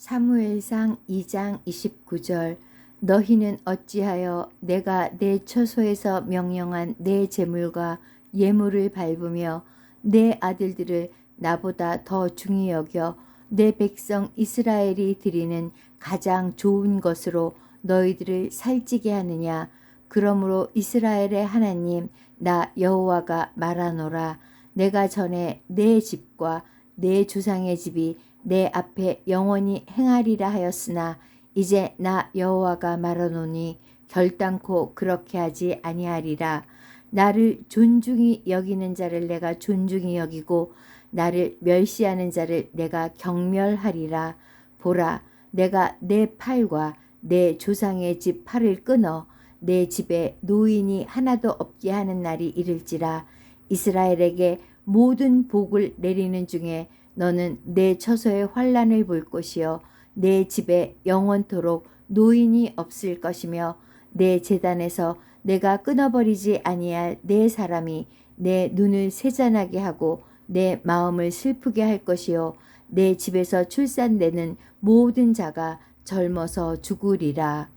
사무엘상 2장 29절 너희는 어찌하여 내가 내 처소에서 명령한 내 재물과 예물을 밟으며 내 아들들을 나보다 더 중히 여겨 내 백성 이스라엘이 드리는 가장 좋은 것으로 너희들을 살찌게 하느냐? 그러므로 이스라엘의 하나님 나 여호와가 말하노라. 내가 전에 내 집과 내 조상의 집이 내 앞에 영원히 행하리라 하였으나 이제 나 여호와가 말하노니 결단코 그렇게 하지 아니하리라. 나를 존중히 여기는 자를 내가 존중히 여기고 나를 멸시하는 자를 내가 경멸하리라. 보라 내가 내 팔과 내 조상의 집 팔을 끊어 내 집에 노인이 하나도 없게 하는 날이 이를지라. 이스라엘에게 모든 복을 내리는 중에 너는 내 처소의 환란을 볼 것이요. 내 집에 영원토록 노인이 없을 것이며 내 재단에서 내가 끊어버리지 아니할 내 사람이 내 눈을 세잔하게 하고 내 마음을 슬프게 할 것이요. 내 집에서 출산되는 모든 자가 젊어서 죽으리라